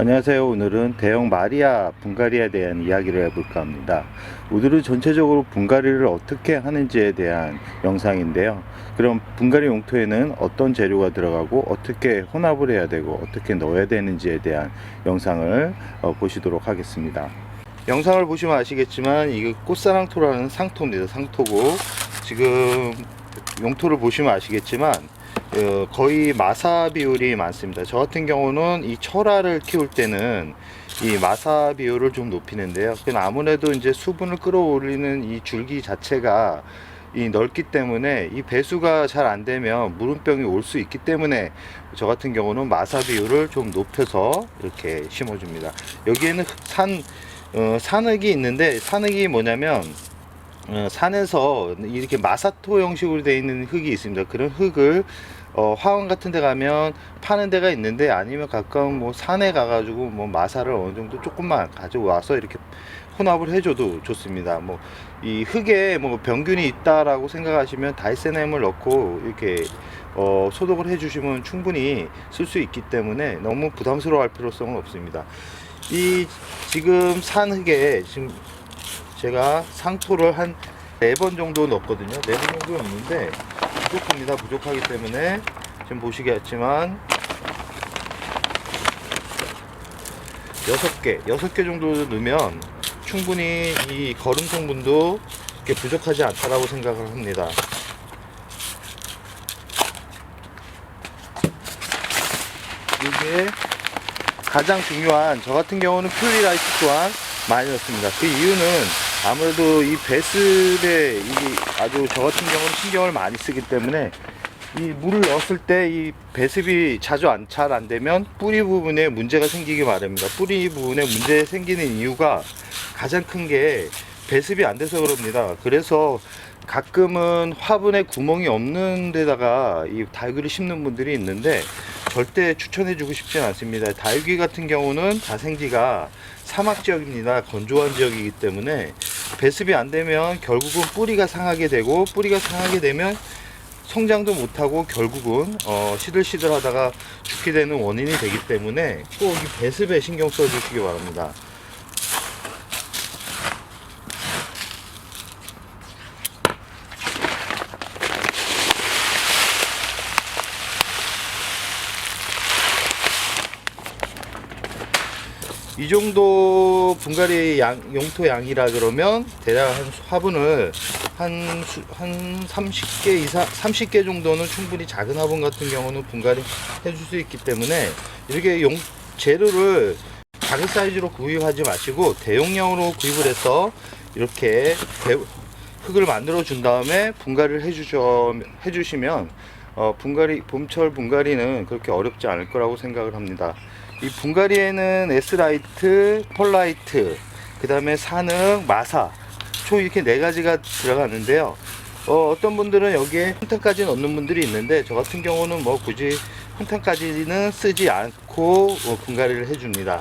안녕하세요. 오늘은 대형 마리아 분갈이에 대한 이야기를 해볼까 합니다. 오늘은 전체적으로 분갈이를 어떻게 하는지에 대한 영상인데요. 그럼 분갈이 용토에는 어떤 재료가 들어가고 어떻게 혼합을 해야 되고 어떻게 넣어야 되는지에 대한 영상을 어, 보시도록 하겠습니다. 영상을 보시면 아시겠지만 이게 꽃사랑토라는 상토입니다. 상토고 지금 용토를 보시면 아시겠지만 어, 거의 마사 비율이 많습니다. 저 같은 경우는 이 철화를 키울 때는 이 마사 비율을 좀 높이는데요. 아무래도 이제 수분을 끌어올리는 이 줄기 자체가 이 넓기 때문에 이 배수가 잘 안 되면 무름병이 올 수 있기 때문에 저 같은 경우는 마사 비율을 좀 높여서 이렇게 심어줍니다. 여기에는 산 어, 산흙이 있는데 산흙이 뭐냐면 어, 산에서 이렇게 마사토 형식으로 되어 있는 흙이 있습니다. 그런 흙을 어, 화원 같은 데 가면 파는 데가 있는데 아니면 가까운 뭐 산에 가가지고 뭐 마사를 어느 정도 조금만 가져와서 이렇게 혼합을 해줘도 좋습니다. 뭐 이 흙에 뭐 병균이 있다라고 생각하시면 다이세넴을 넣고 이렇게 어, 소독을 해주시면 충분히 쓸 수 있기 때문에 너무 부담스러워할 필요성은 없습니다. 이 지금 산 흙에 지금 제가 상토를 한 네 번 정도 넣었거든요. 네 번 정도 넣는데 부족합니다. 부족하기 때문에 지금 보시겠지만 여섯 개, 여섯 개 정도 넣으면 충분히 이 거름 성분도 이렇게 부족하지 않다라고 생각을 합니다. 이게 가장 중요한 저 같은 경우는 퓨리라이트 또한 많이 넣습니다. 그 이유는 아무래도 이 배습에 이 아주 저 같은 경우는 신경을 많이 쓰기 때문에 이 물을 넣었을 때 이 배습이 자주 잘안 되면 뿌리 부분에 문제가 생기기 마련입니다. 뿌리 부분에 문제 생기는 이유가 가장 큰 게 배습이 안 돼서 그럽니다. 그래서 가끔은 화분에 구멍이 없는 데다가 이 다육이를 심는 분들이 있는데 절대 추천해 주고 싶진 않습니다. 다육이 같은 경우는 자생지가 사막 지역입니다. 건조한 지역이기 때문에 배습이 안 되면 결국은 뿌리가 상하게 되고 뿌리가 상하게 되면 성장도 못하고 결국은 어, 시들시들 하다가 죽게 되는 원인이 되기 때문에 꼭 이 배습에 신경 써 주시기 바랍니다. 이 정도 분갈이 양, 용토 양이라 그러면 대략 한 화분을 한, 수- 한 30개 이상, 30개 정도는 충분히 작은 화분 같은 경우는 분갈이 해줄 수 있기 때문에 이렇게 용, 재료를 작은 사이즈로 구입하지 마시고 대용량으로 구입을 해서 이렇게 배- 흙을 만들어 준 다음에 분갈이를 해주셔, 해주시면 어, 분갈이, 봄철 분갈이는 그렇게 어렵지 않을 거라고 생각을 합니다. 이 분갈이에는 S라이트, 폴라이트, 그 다음에 산흙, 마사, 총 이렇게 네 가지가 들어가는데요. 어, 어떤 분들은 여기에 훈탕까지 넣는 분들이 있는데 저 같은 경우는 뭐 굳이 훈탕까지는 쓰지 않고 어, 분갈이를 해줍니다.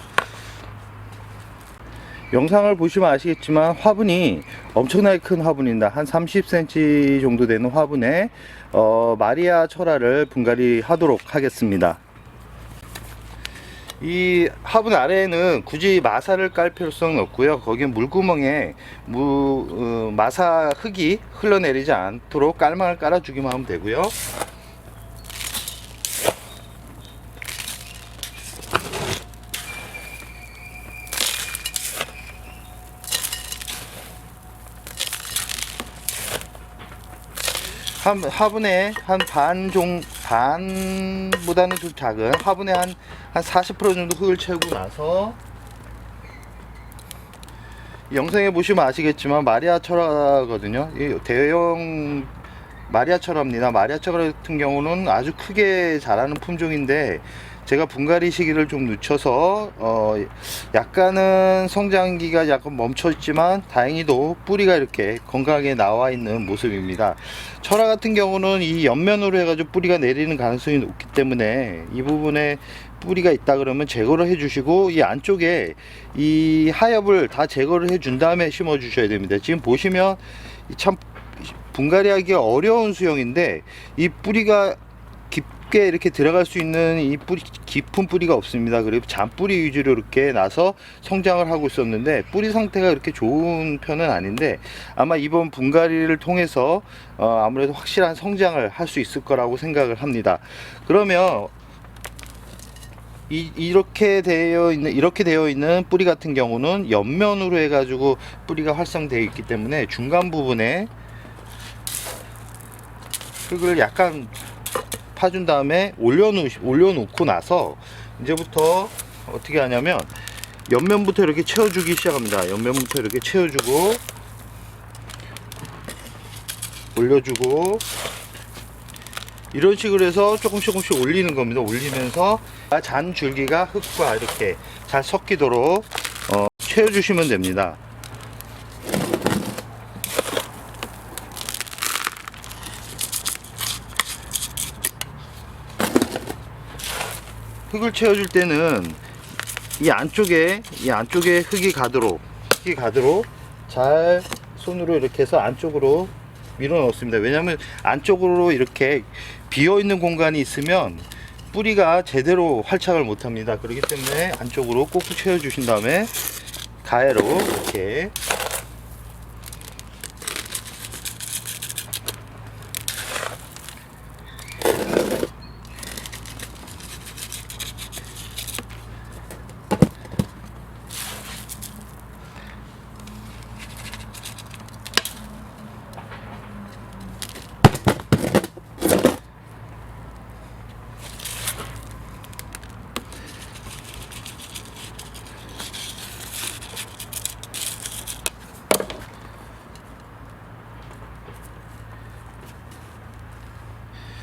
영상을 보시면 아시겠지만 화분이 엄청나게 큰 화분입니다. 한 30cm 정도 되는 화분에 어, 마리아 철화를 분갈이 하도록 하겠습니다. 이 화분 아래에는 굳이 마사를 깔 필요성은 없고요. 거기에 물구멍에 무, 어, 마사 흙이 흘러내리지 않도록 깔망을 깔아주기만 하면 되고요. 한 화분에 한 반 종 반보다는 좀 작은 화분에 한 한 40% 정도 흙을 채우고 나서 이 영상에 보시면 아시겠지만 마리아 철화거든요. 이 대형 마리아 철화입니다. 마리아 철화 같은 경우는 아주 크게 자라는 품종인데 제가 분갈이 시기를 좀 늦춰서 어 약간은 성장기가 약간 멈춰 있지만 다행히도 뿌리가 이렇게 건강하게 나와 있는 모습입니다. 철화 같은 경우는 이 옆면으로 해가지고 뿌리가 내리는 가능성이 높기 때문에 이 부분에 뿌리가 있다 그러면 제거를 해주시고 이 안쪽에 이 하엽을 다 제거를 해준 다음에 심어 주셔야 됩니다. 지금 보시면 이참 분갈이하기 어려운 수영인데 이 뿌리가 깊, 쉽게 이렇게 들어갈 수 있는 이 뿌리 깊은 뿌리가 없습니다. 그리고 잔뿌리 위주로 이렇게 나서 성장을 하고 있었는데 뿌리 상태가 그렇게 좋은 편은 아닌데 아마 이번 분갈이를 통해서 어, 아무래도 확실한 성장을 할 수 있을 거라고 생각을 합니다. 그러면 이, 이렇게 되어 있는 이렇게 되어 있는 뿌리 같은 경우는 옆면으로 해가지고 뿌리가 활성되어 있기 때문에 중간 부분에 흙을 약간 파준 다음에 올려놓 올려놓고 나서 이제부터 어떻게 하냐면 옆면부터 이렇게 채워주기 시작합니다. 옆면부터 이렇게 채워주고 올려주고 이런 식으로 해서 조금씩 조금씩 올리는 겁니다. 올리면서 잔 줄기가 흙과 이렇게 잘 섞이도록 어, 채워주시면 됩니다. 흙을 채워줄 때는 이 안쪽에 이 안쪽에 흙이 가도록 흙이 가도록 잘 손으로 이렇게 해서 안쪽으로 밀어 넣습니다. 왜냐하면 안쪽으로 이렇게 비어 있는 공간이 있으면 뿌리가 제대로 활착을 못 합니다. 그렇기 때문에 안쪽으로 꼭꼭 채워 주신 다음에 가해로 이렇게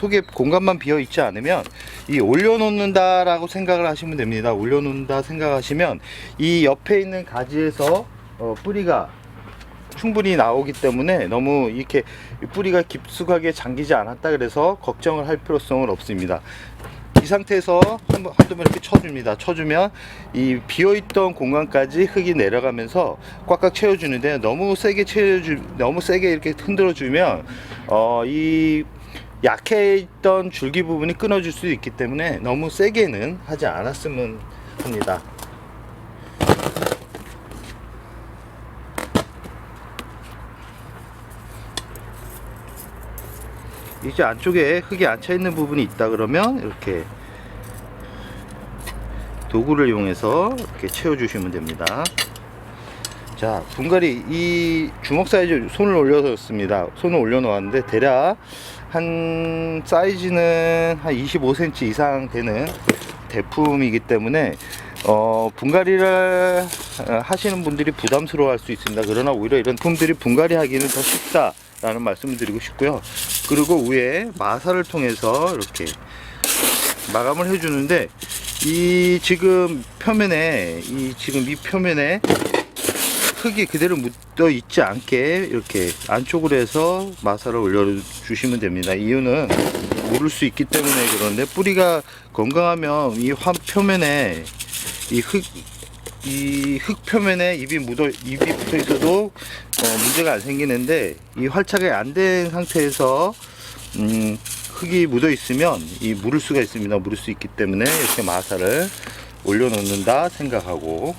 속에 공간만 비어 있지 않으면 이 올려놓는다라고 생각을 하시면 됩니다. 올려놓는다 생각하시면 이 옆에 있는 가지에서 어, 뿌리가 충분히 나오기 때문에 너무 이렇게 뿌리가 깊숙하게 잠기지 않았다 그래서 걱정을 할 필요성은 없습니다. 이 상태에서 한번 한두 번 이렇게 쳐줍니다. 쳐주면 이 비어있던 공간까지 흙이 내려가면서 꽉꽉 채워주는데 너무 세게 채워주 너무 세게 이렇게 흔들어 주면 어 이 약해 있던 줄기 부분이 끊어질 수 있기 때문에 너무 세게는 하지 않았으면 합니다. 이제 안쪽에 흙이 안차 있는 부분이 있다 그러면 이렇게 도구를 이용해서 이렇게 채워 주시면 됩니다. 자, 분갈이 이 주먹 사이즈 손을 올려줬습니다. 손을 올려 놓았는데 대략 한 사이즈는 한 25cm 이상 되는 대품이기 때문에 어, 분갈이를 어, 하시는 분들이 부담스러워 할 수 있습니다. 그러나 오히려 이런 품들이 분갈이 하기는 더 쉽다라는 말씀을 드리고 싶고요. 그리고 위에 마사를 통해서 이렇게 마감을 해주는데 이 지금 표면에 이 지금 이 표면에 흙이 그대로 묻어 있지 않게 이렇게 안쪽으로 해서 마사를 올려 주시면 됩니다. 이유는 모를 수 있기 때문에 그런데 뿌리가 건강하면 이화 표면에 이 흙 이 흙 표면에 잎이 묻어 잎이 붙어 있어도 어, 문제가 안 생기는데 이 활착이 안 된 상태에서 음, 흙이 묻어 있으면 이 물을 수가 있습니다. 물을 수 있기 때문에 이렇게 마사를 올려놓는다 생각하고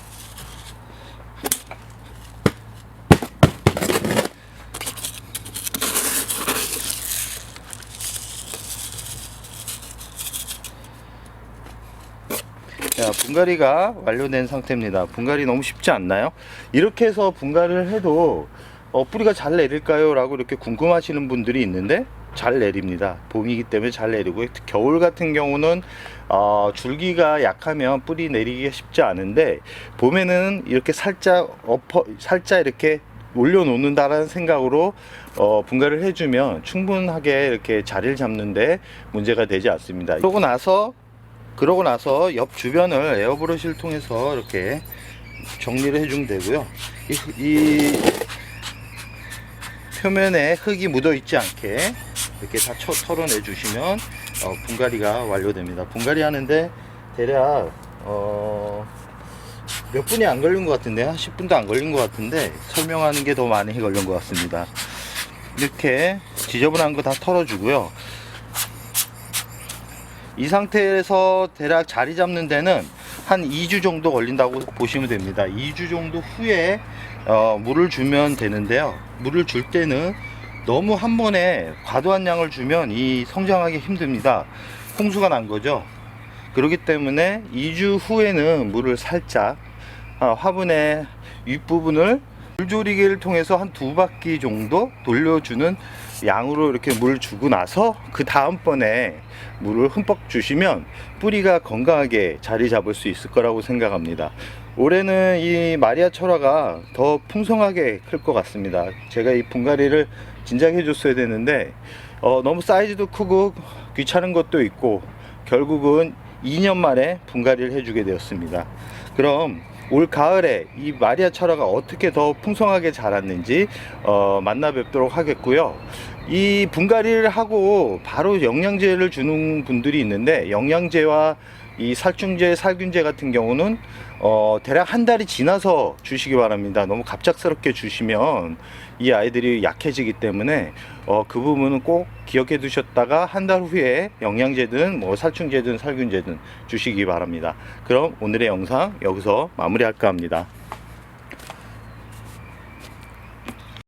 자, 분갈이가 완료된 상태입니다. 분갈이 너무 쉽지 않나요? 이렇게 해서 분갈이를 해도 어, 뿌리가 잘 내릴까요? 라고 이렇게 궁금하시는 분들이 있는데 잘 내립니다. 봄이기 때문에 잘 내리고 겨울 같은 경우는 어, 줄기가 약하면 뿌리 내리기가 쉽지 않은데 봄에는 이렇게 살짝 엎어 살짝 이렇게 올려놓는다라는 생각으로 어, 분갈이를 해주면 충분하게 이렇게 자리를 잡는데 문제가 되지 않습니다. 그러고 나서 그러고 나서 옆 주변을 에어브러시를 통해서 이렇게 정리를 해주면 되고요. 이, 이 표면에 흙이 묻어 있지 않게 이렇게 다 쳐, 털어내 주시면 어, 분갈이가 완료됩니다. 분갈이 하는데 대략 어, 몇 분이 안 걸린 것 같은데 한 10분도 안 걸린 것 같은데 설명하는 게 더 많이 걸린 것 같습니다. 이렇게 지저분한 거 다 털어주고요. 이 상태에서 대략 자리 잡는 데는 한 2주 정도 걸린다고 보시면 됩니다. 2주 정도 후에 어, 물을 주면 되는데요. 물을 줄 때는 너무 한 번에 과도한 양을 주면 이 성장하기 힘듭니다. 홍수가 난 거죠. 그렇기 때문에 2주 후에는 물을 살짝 아, 화분의 윗부분을 물조리개를 통해서 한 두 바퀴 정도 돌려주는 양으로 이렇게 물을 주고 나서 그 다음번에 물을 흠뻑 주시면 뿌리가 건강하게 자리 잡을 수 있을 거라고 생각합니다. 올해는 이 마리아 철화가 더 풍성하게 클 것 같습니다. 제가 이 분갈이를 진작 해 줬어야 되는데 어, 너무 사이즈도 크고 귀찮은 것도 있고 결국은 2년 만에 분갈이를 해주게 되었습니다. 그럼 올 가을에 이 마리아 철화가 어떻게 더 풍성하게 자랐는지 어, 만나 뵙도록 하겠고요. 이 분갈이를 하고 바로 영양제를 주는 분들이 있는데 영양제와 이 살충제, 살균제 같은 경우는 어, 대략 한 달이 지나서 주시기 바랍니다. 너무 갑작스럽게 주시면 이 아이들이 약해지기 때문에 어, 그 부분은 꼭 기억해 두셨다가 한 달 후에 영양제든 뭐 살충제든 살균제든 주시기 바랍니다. 그럼 오늘의 영상 여기서 마무리할까 합니다.